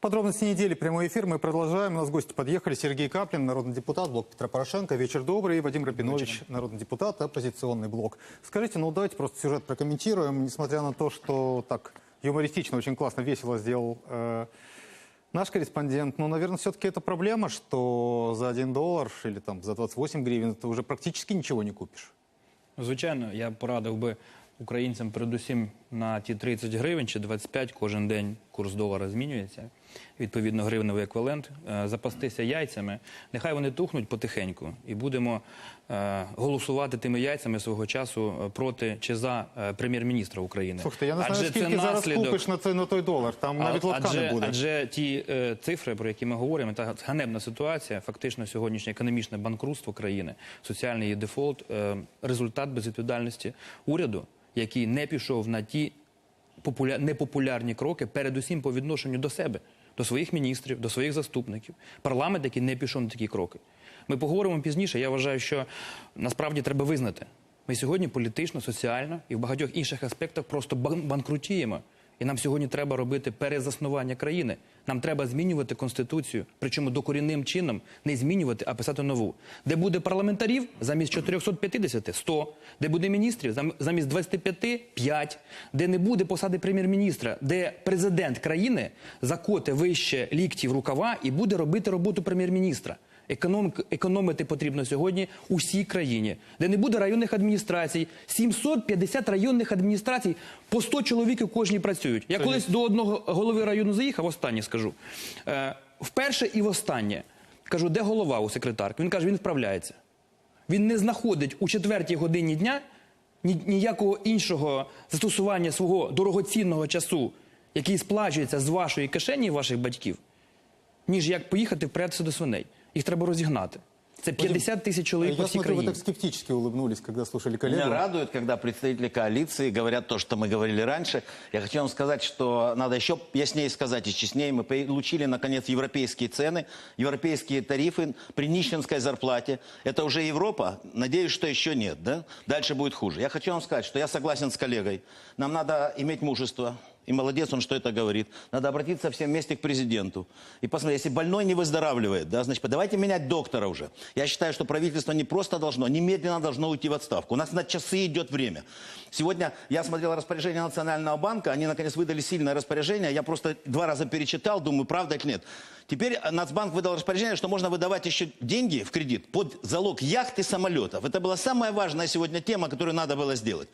Подробности недели. Прямой эфир мы продолжаем. У нас гости подъехали. Сергей Каплин, народный депутат, блок Петра Порошенко. Вечер добрый. И Вадим Рапинович, народный депутат, оппозиционный блок. Скажите, ну давайте просто сюжет прокомментируем. Несмотря на то, что так юмористично, очень классно, весело сделал э, наш корреспондент, ну, наверное, все-таки это проблема, что за 1 доллар или там за 28 гривен ты уже практически ничего не купишь. Звичайно, я б порадив би українцям передусім на ті 30 гривень чи 25 кожен день курс долара змінюється. Відповідно, гривневий еквівалент, е, запастися яйцями. Нехай вони тухнуть потихеньку, і будемо е, голосувати тими яйцями свого часу е, проти чи за прем'єр-міністра України. Слухайте, я не знаю, Адже це скільки зараз наслідок- купиш на цей на той долар. Там навіть а- лотка адже, не буде. Адже ті е, цифри, про які ми говоримо, та ганебна ситуація, фактично сьогоднішнє економічне банкрутство країни, соціальний дефолт, е, результат безвідповідальності уряду, який не пішов на ті популя... непопулярні кроки, передусім по відношенню до себе, до своїх міністрів, до своїх заступників. Парламент, який не пішов на такі кроки. Ми поговоримо пізніше. Я вважаю, що насправді треба визнати. Ми сьогодні політично, соціально і в багатьох інших аспектах просто бан- банкрутіємо. І нам сьогодні треба робити перезаснування країни. Нам треба змінювати конституцію, причому докорінним чином не змінювати, а писати нову. Де буде парламентарів замість 450 – 100. Де буде міністрів зам- замість 25 – 5. Де не буде посади прем'єр-міністра, де президент країни закоте вище ліктів рукава і буде робити роботу прем'єр-міністра. Економ, економити потрібно сьогодні усій країні, де не буде районних адміністрацій. 750 районних адміністрацій по 100 чоловік у кожній працюють. Я колись до одного голови району заїхав, останнє скажу. Е, вперше і востаннє кажу, де голова у секретарки? Він каже, він вправляється. Він не знаходить у четвертій годині дня ніякого іншого застосування свого дорогоцінного часу, який сплачується з вашої кишені ваших батьків, ніж як поїхати вперед до свиней. Їх треба розігнати. Це 50 тисяч чоловік по Я всій смотрю, вы країні. так скептически улыбнулись, когда слушали Меня коллегу. радует, когда представители коалиции говорят то, что мы говорили раньше. Я хочу вам сказать, что надо еще яснее сказать и честнее. Мы получили, наконец, европейские цены, европейские тарифы при нищенской зарплате. Это уже Европа? Надеюсь, что еще нет, да? Дальше будет хуже. Я хочу вам сказать, что я согласен с коллегой. Нам надо иметь мужество. И молодец он, что это говорит. Надо обратиться всем вместе к президенту. И посмотреть, если больной не выздоравливает, да, значит, давайте менять доктора уже. Я считаю, что правительство не просто должно, немедленно должно уйти в отставку. У нас на часы идет время. Сегодня я смотрел распоряжение Национального банка, они наконец выдали сильное распоряжение. Я просто два раза перечитал, думаю, правда или нет. Теперь Нацбанк выдал распоряжение, что можно выдавать еще деньги в кредит под залог яхт и самолетов. Это была самая важная сегодня тема, которую надо было сделать.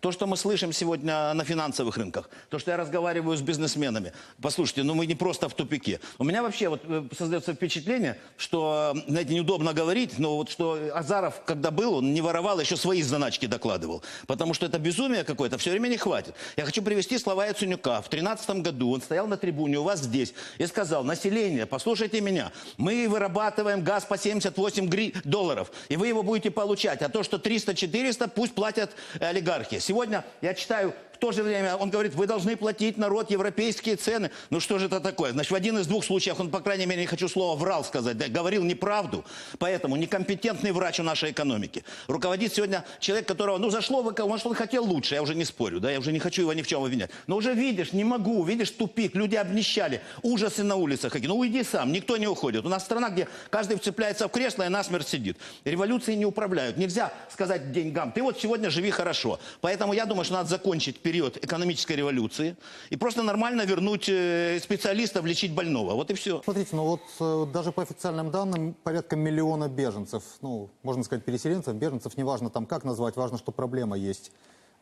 То, что мы слышим сегодня на финансовых рынках, то, что я разговариваю с бизнесменами. Послушайте, ну мы не просто в тупике. У меня вообще вот э, создается впечатление, что, э, знаете, неудобно говорить, но вот что Азаров, когда был, он не воровал, еще свои заначки докладывал. Потому что это безумие какое-то, все время не хватит. Я хочу привести слова Яценюка. В 2013 году он стоял на трибуне у вас здесь и сказал, население, послушайте меня, мы вырабатываем газ по 78 гри- долларов, и вы его будете получать. А то, что 300-400, пусть платят олигархи. Сегодня я читаю то же время он говорит, вы должны платить народ европейские цены. Ну что же это такое? Значит, в один из двух случаев он, по крайней мере, не хочу слова врал сказать, да, говорил неправду. Поэтому некомпетентный врач у нашей экономики. Руководит сегодня человек, которого, ну зашло, может он хотел лучше, я уже не спорю, да, я уже не хочу его ни в чем обвинять. Но уже видишь, не могу, видишь тупик, люди обнищали, ужасы на улицах. Ну уйди сам, никто не уходит. У нас страна, где каждый вцепляется в кресло и насмерть сидит. Революции не управляют. Нельзя сказать деньгам, ты вот сегодня живи хорошо. Поэтому я думаю, что надо закончить период экономической революции и просто нормально вернуть э, специалистов лечить больного. Вот и все. Смотрите, ну вот э, даже по официальным данным порядка миллиона беженцев, ну, можно сказать, переселенцев, беженцев, неважно там как назвать, важно, что проблема есть.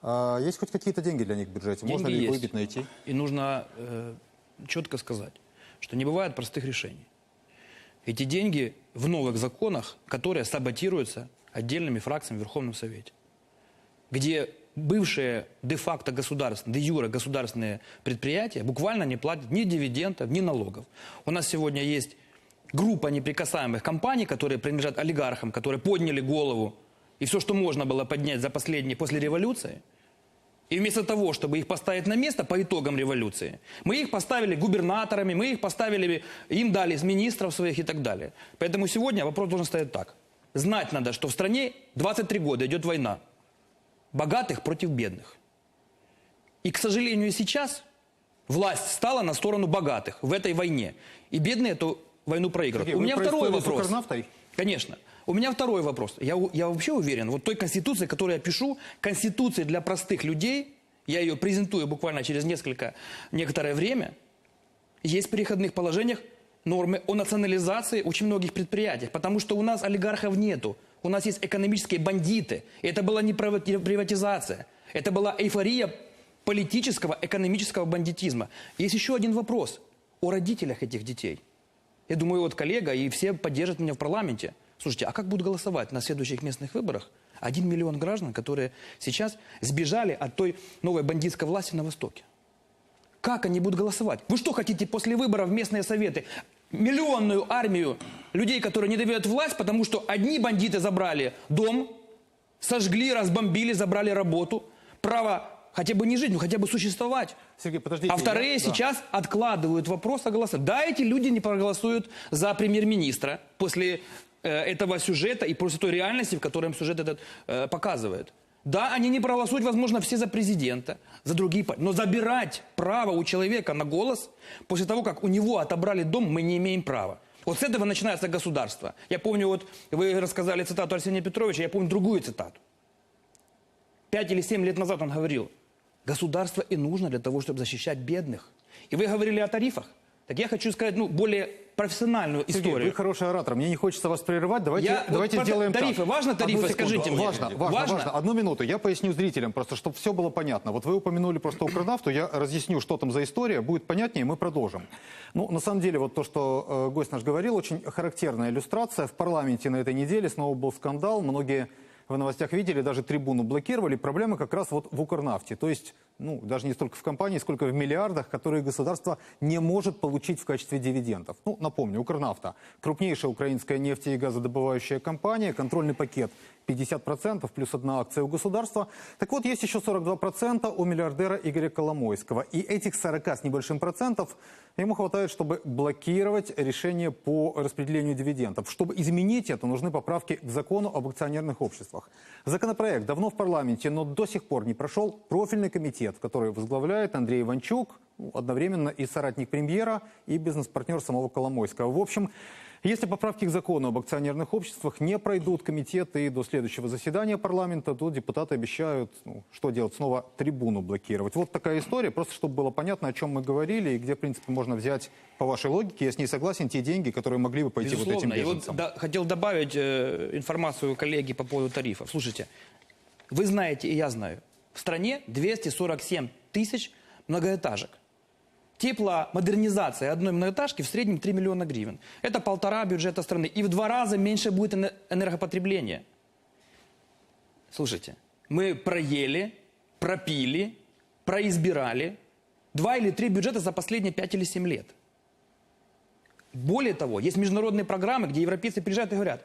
А есть хоть какие-то деньги для них в бюджете? Можно Деньги ли их есть. выбить, найти? И нужно э, четко сказать, что не бывает простых решений. Эти деньги в новых законах, которые саботируются отдельными фракциями в Верховном Совете, где бывшие де-факто государственные, де-юре государственные предприятия буквально не платят ни дивидендов, ни налогов. У нас сегодня есть группа неприкасаемых компаний, которые принадлежат олигархам, которые подняли голову и все, что можно было поднять за последние, после революции, и вместо того, чтобы их поставить на место по итогам революции, мы их поставили губернаторами, мы их поставили, им дали министров своих и так далее. Поэтому сегодня вопрос должен стоять так. Знать надо, что в стране 23 года идет война. Богатых против бедных. И, к сожалению, сейчас Власть стала на сторону богатых в этой войне. И бедные эту войну проигрывают. Сергей, У меня второй вопрос. Конечно. У меня второй вопрос. Я, я вообще уверен, вот той конституции, которую я пишу, конституции для простых людей, я ее презентую буквально через несколько, некоторое время, есть в переходных положениях нормы о национализации очень многих предприятий, потому что у нас олигархов нету, у нас есть экономические бандиты. Это была не приватизация, это была эйфория политического, экономического бандитизма. Есть еще один вопрос о родителях этих детей. Я думаю, вот коллега и все поддержат меня в парламенте. Слушайте, а как будут голосовать на следующих местных выборах один миллион граждан, которые сейчас сбежали от той новой бандитской власти на Востоке? Как они будут голосовать? Вы что хотите после выборов в местные советы? Миллионную армию людей, которые не доверяют власть, потому что одни бандиты забрали дом, сожгли, разбомбили, забрали работу, право хотя бы не жить, но хотя бы существовать. Сергей, подождите. А вторые я- да. сейчас откладывают вопрос о голосовании. Да, эти люди не проголосуют за премьер-министра после э, этого сюжета и после той реальности, в которой им сюжет этот э, показывает. Да, они не проголосуют, возможно, все за президента, за другие партии. Но забирать право у человека на голос после того, как у него отобрали дом, мы не имеем права. Вот с этого начинается государство. Я помню, вот вы рассказали цитату Арсения Петровича, я помню другую цитату. Пять или семь лет назад он говорил, государство и нужно для того, чтобы защищать бедных. И вы говорили о тарифах. Так я хочу сказать, ну, более профессиональную Сергей, историю. вы хороший оратор. Мне не хочется вас прерывать. Давайте, Я- вот давайте про сделаем тарифы. так. Важно тарифы? Одну секунду. Скажите мне. Важно, важно, Важно? важно. Одну минуту. Я поясню зрителям, просто чтобы все было понятно. Вот вы упомянули просто Укрнафту, я разъясню, что там за история. Будет понятнее, мы продолжим. Ну, на самом деле, вот то, что э, гость наш говорил, очень характерная иллюстрация. В парламенте на этой неделе снова был скандал. Многие в новостях видели, даже трибуну блокировали. Проблема как раз вот в Укрнафте. То есть, ну, даже не столько в компании, сколько в миллиардах, которые государство не может получить в качестве дивидендов. Ну, напомню, Укрнафта – крупнейшая украинская нефти- и газодобывающая компания, контрольный пакет 50% плюс одна акция у государства. Так вот, есть еще 42% у миллиардера Игоря Коломойского. И этих 40 с небольшим процентов ему хватает, чтобы блокировать решение по распределению дивидендов. Чтобы изменить это, нужны поправки к закону об акционерных обществах. Законопроект давно в парламенте, но до сих пор не прошел профильный комитет, который возглавляет Андрей Иванчук, одновременно и соратник премьера, и бизнес-партнер самого Коломойского. В общем, если поправки к закону об акционерных обществах не пройдут комитеты до следующего заседания парламента, то депутаты обещают, ну, что делать, снова трибуну блокировать. Вот такая история, просто чтобы было понятно, о чем мы говорили и где, в принципе, можно взять, по вашей логике, я с ней согласен, те деньги, которые могли бы пойти вот этим Безусловно. И вот беженцам. да, хотел добавить э, информацию коллеги по поводу тарифов. Слушайте, вы знаете, и я знаю, в стране 247 тысяч многоэтажек. Тепломодернизация одной многоэтажки в среднем 3 миллиона гривен. Это полтора бюджета страны. И в два раза меньше будет эне- энергопотребление. Слушайте, мы проели, пропили, произбирали два или три бюджета за последние 5 или 7 лет. Более того, есть международные программы, где европейцы приезжают и говорят,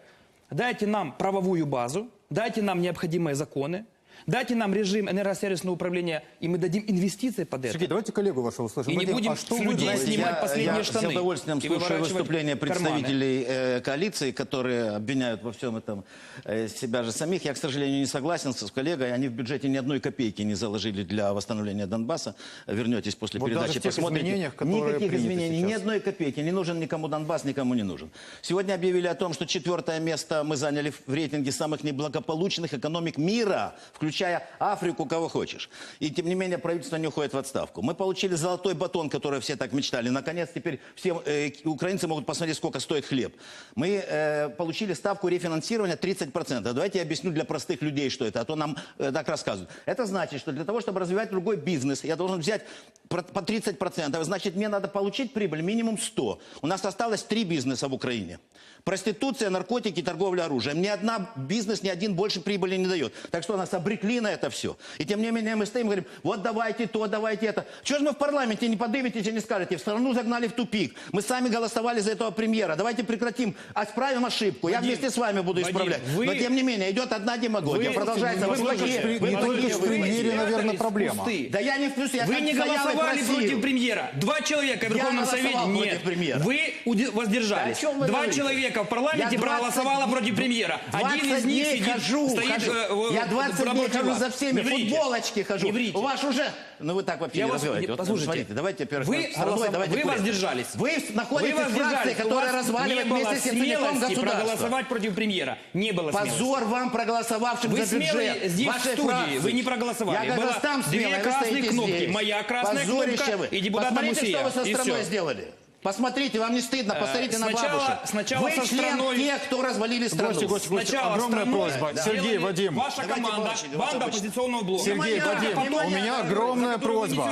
дайте нам правовую базу, дайте нам необходимые законы, дайте нам режим энергосервисного управления, и мы дадим инвестиции под это. Сергей, давайте коллегу вашего услышим. И не будем а что с людей снимать я, последние я штаны с удовольствием слушаю выступления представителей э, коалиции, которые обвиняют во всем этом э, себя же самих. Я, к сожалению, не согласен с коллегой. Они в бюджете ни одной копейки не заложили для восстановления Донбасса. Вернетесь после Вот даже передачи, в тех посмотрите. изменениях, которые Никаких изменений, ни сейчас. одной копейки. Не нужен никому Донбасс, никому не нужен. Сегодня объявили о том, что четвертое место мы заняли в рейтинге самых неблагополучных экономик мира, включая Африку, кого хочешь. И тем не менее правительство не уходит в отставку. Мы получили золотой батон, который все так мечтали. Наконец теперь все э, украинцы могут посмотреть, сколько стоит хлеб. Мы э, получили ставку рефинансирования 30%. Давайте я объясню для простых людей, что это, а то нам э, так рассказывают. Это значит, что для того, чтобы развивать другой бизнес, я должен взять по 30%. Значит, мне надо получить прибыль минимум 100. У нас осталось три бизнеса в Украине. Проституция, наркотики, торговля оружием. Ни одна бизнес, ни один больше прибыли не дает. Так что нас обрекли на это все. И тем не менее мы стоим и говорим, вот давайте то, давайте это. Чего же мы в парламенте не подыметесь и не скажете? В страну загнали в тупик. Мы сами голосовали за этого премьера. Давайте прекратим, исправим ошибку. Я Вадим, вместе с вами буду Вадим, исправлять. вы- Но тем не менее идет одна демагогия. Вы- Продолжается. Вы вы- плохие, вы- вы не плохие, вы премьере, плохие. наверное, проблема. Да я не в плюсе, я Вы не голосовали против премьера. Два человека в Я Верховном Совете против нет. премьера. Вы уди- воздержались. Вы Два говорите? человека в парламенте Я 20 проголосовало против премьера. Один 20 из них сидит, хожу, стоит хожу. э, Я 20 дней против хожу вас. за всеми, Не футболочки хожу. Не врите. У вас уже... Ну вы так вообще Я не вас- разговариваете. Вот, послушайте, смотрите, давайте, во-первых, вы голосов- давайте вы воздержались. Вы находитесь Вы в фракции, которая разваливает вместе с смелости государство. проголосовать против премьера. Не было смелости. Позор вам, проголосовавшим Вы за бюджет здесь, в вашей студии, фракции. вы не проголосовали. Я Было там две смелый, вы красные кнопки. здесь. Моя красная Позорище кнопка вы. и депутата Посмотрите, Мусия. что вы со страной сделали. Посмотрите, вам не стыдно, посмотрите на сначала- бабушек. сначала вы со член страной- тех, кто развалили страну. Гости, гости, гости, Сначала огромная страной просьба. сделали Сергей, Вадим. Ваша Давайте команда, давайте банда оппозиционного блока. Сергей, Внимание, Вадим, внимание, у меня огромная просьба.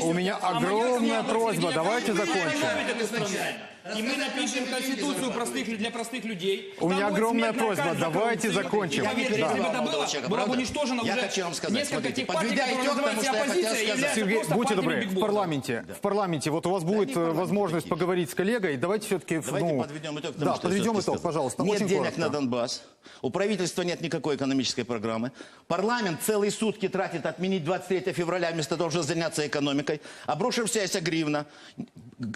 У меня А моя огромная просьба. Давайте закончим. И мы напишем конституцию простых, для простых людей. У меня Там будет огромная смертная просьба. казнь за Давайте коррупцию. закончим. Поверьте, Да. если бы это было, человека, было бы правда? уничтожено Я уже хочу вам сказать, несколько смотрите, тех партий, подведя которые итог называют тому, себя что я хотел оппозицией, сказать. являются Сергей, просто будьте партиями добры, Биг в Босса. парламенте, в парламенте, вот у вас будет э, парламент, возможность тихо. поговорить с коллегой. Давайте все-таки, Давайте ну, подведем итог. тому, да, что я подведем всё-таки итог, сказал. пожалуйста. Нет очень денег коротко. на Донбасс. У правительства нет никакой экономической программы. Парламент целые сутки тратит отменить 23 февраля, вместо того, чтобы заняться экономикой. Обрушившаяся гривна.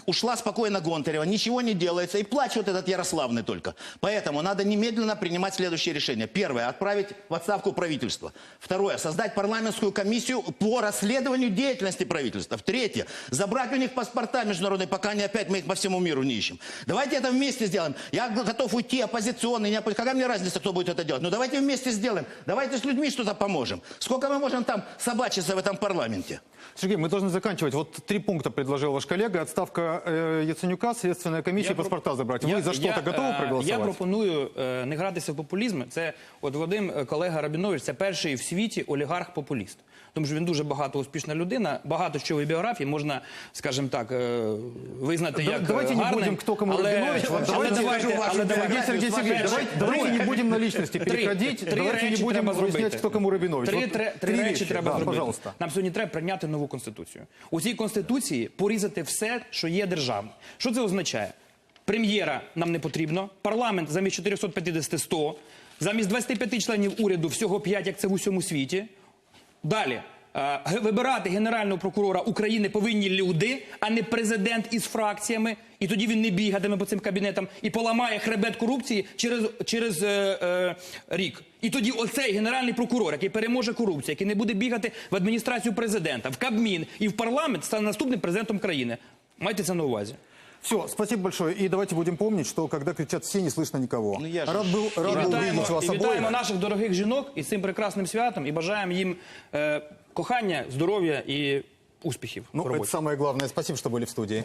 Ушла спокойно Гонтарева. Ничего не делается. И плачет этот Ярославный только. Поэтому надо немедленно принимать следующее решение. Первое. Отправить в отставку правительство. Второе. Создать парламентскую комиссию по расследованию деятельности правительства. Третье. Забрать у них паспорта международные, пока они опять мы их по всему миру не ищем. Давайте это вместе сделаем. Я готов уйти, оппозиционный, не оппози- Какая мне разница, кто будет это делать? Ну давайте вместе сделаем. Давайте с людьми что-то поможем. Сколько мы можем там собачиться в этом парламенте? Сергей, мы должны заканчивать. Вот три пункта предложил ваш коллега. Отставка э, Яценюка, следственная комиссия, про- паспорта забрать. Вы Я- за что-то я, готовы е, проголосовать? Я пропоную е, не гратися в популізм. Це от Вадим, е, колега Рабінович, це перший в світі олігарх-популіст. Тому що він дуже багато успішна людина, багато що в біографії можна, скажімо так, е, визнати як давайте е, не гарним. будем, кто кому але, Рабинович. Вот але давайте давайте, але давайте, Сергей, давайте, давайте не будем на личности Три- переходить. три давайте не речі будем треба выяснять, зробити. кто кому Рабинович. Три, три, три речі вещи. треба да, зробити. пожалуйста. Нам сьогодні треба прийняти нову конституцію. У цій конституції порізати все, що є державним. Що це означає? Прем'єра нам не потрібно, парламент замість 450 – 100, замість 25 членів уряду всього 5, як це в усьому світі. Далі. е, Вибирати генерального прокурора України повинні люди, а не президент із фракціями. І тоді він не бігатиме по цим кабінетам і поламає хребет корупції через, через е, е, рік. І тоді оцей генеральний прокурор, який переможе корупцію, який не буде бігати в адміністрацію президента, в Кабмін і в парламент, стане наступним президентом країни. Майте це на увазі. Все, спасибо большое. И давайте будем помнить, что когда кричат все, не слышно никого. Ну, я же- рад был, рад І был вітаємо, увидеть вас і обоих. вітаємо наших дорогих жінок із цим прекрасним святом і бажаємо їм е, кохання, здоров'я і успіхів. в Ну, роботі. это самое главное. Спасибо, что были в студии.